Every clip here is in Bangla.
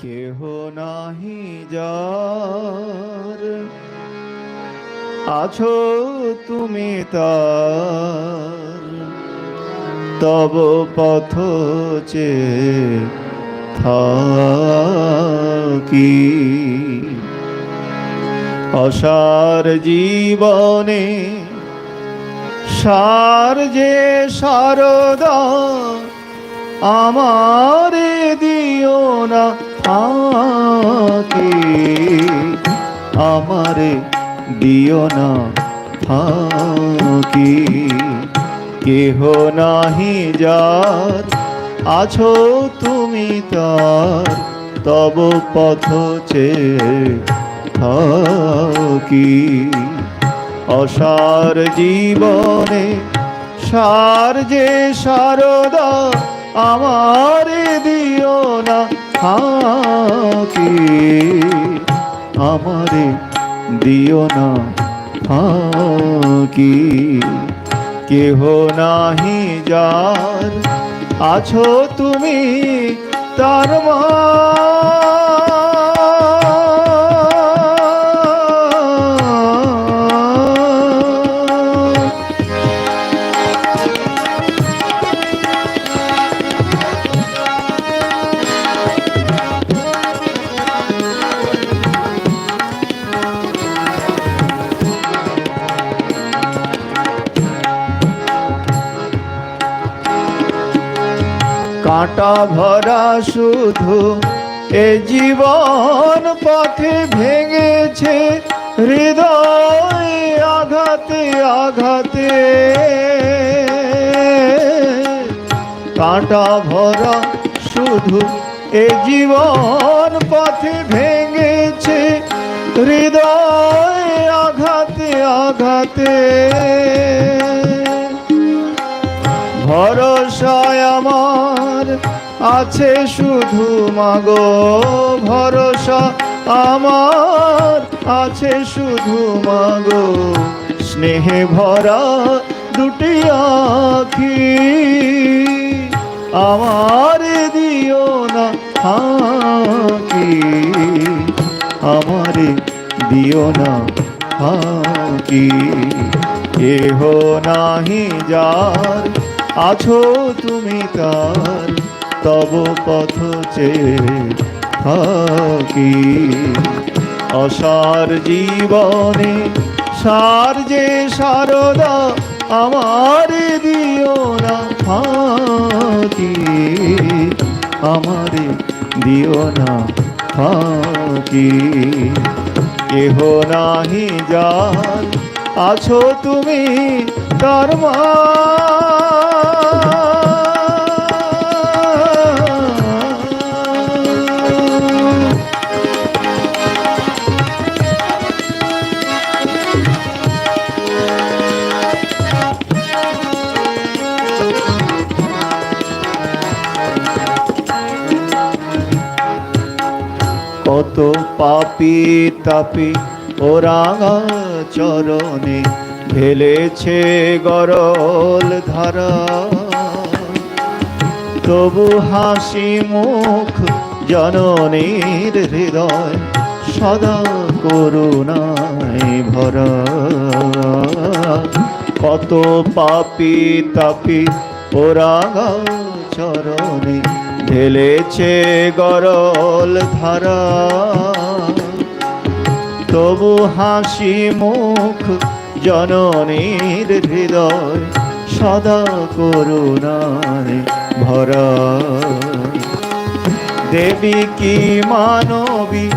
কেহ নাহি যার। আছো তুমি তার। তব পথ চে থাকি। অসার জীবনে সার যে সারদা, আমার দিও না ফাঁকি আমারে দিও না ফাঁকি। কেহ নাহি যার, আছো তুমি তার, তব পথ থাকি। অসার জীবনে সার যে সারদা আমারে দিও না ফাঁকি আমারে দিও না ফাঁকি কেহ নাহি যার আছো তুমি তার মা। কাঁটা ভরা শুধু এ জীবন পথে ভেঙেছে, হৃদয় আঘাতে আঘাতে। কাঁটা ভরা শুধু এ জীবন পথে ভেঙেছে, হৃদয় আঘাতে আঘাতে। ভরসায় আমার আছে শুধু মাগো, ভরসা আমার আছে শুধু মাগো। স্নেহে ভরা দুটি আখি, আমার দিও না ফাঁকি আমারে দিও না ফাঁকি কেহ নাহি যার আছো তুমি তার, তব পথ চে থাকি। অসার জীবনে সার যে সারদা, আমার দিও না ফাঁকি। আমার দিও না ফাঁকি। কেহ নাহি যার, আছো তুমি তার মা কত পাপি তাপি ও রাঙা চরণে ঢেলেছে গরল ধারা। তবু হাসি মুখ জননীর হৃদয় সদা করুণায় ভরা। কত পাপি তাপি ওরাগা চরণে ঢেলেছে গরল ধারা। তবু হাসি মুখ জননীর হৃদয় সদা করুণায় ভরা। দেবী কি মানবী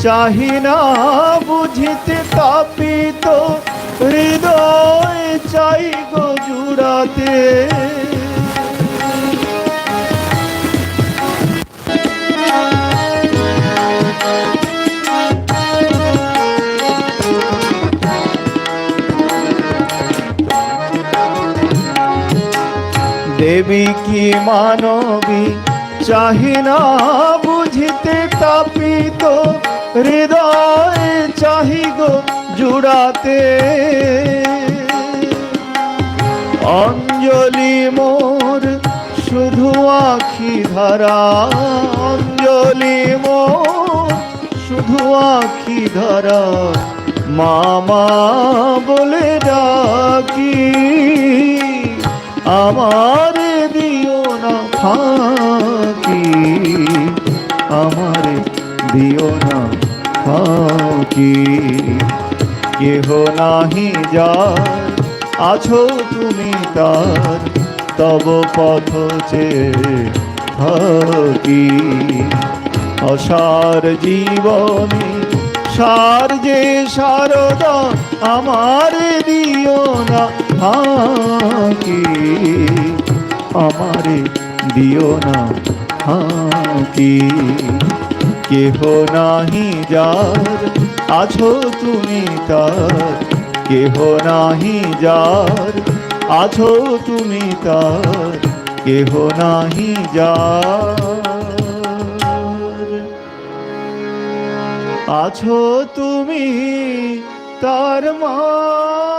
চাহি না বুঝিতে তাপিত? হৃদয় চাই গো জুড়াতে। দেবী কি মানবী? চাহি না বুঝিতে তাপিত। হৃদয় চাহি গো জুড়াতে। অঞ্জলি মোর শুধু আখি ধারা। অঞ্জলি মোর শুধু আখি ধারা। মামা বলে ডাকি, আমার ফাঁকি আমার দিও না ফাঁকি। কেহ নাহি যার, আছো তুমি তার, তব পথ চেয়ে থাকি। অসার জীবনে সার যে সারদা, আমার দিও না ফাঁকি। আমারে দিও না ফাঁকি কেহ নাহি যার, আছো তুমি তার। কেহ নাহি যার, আছো তুমি তার। কেহ নাহি যার। আছো তুমি তার মা।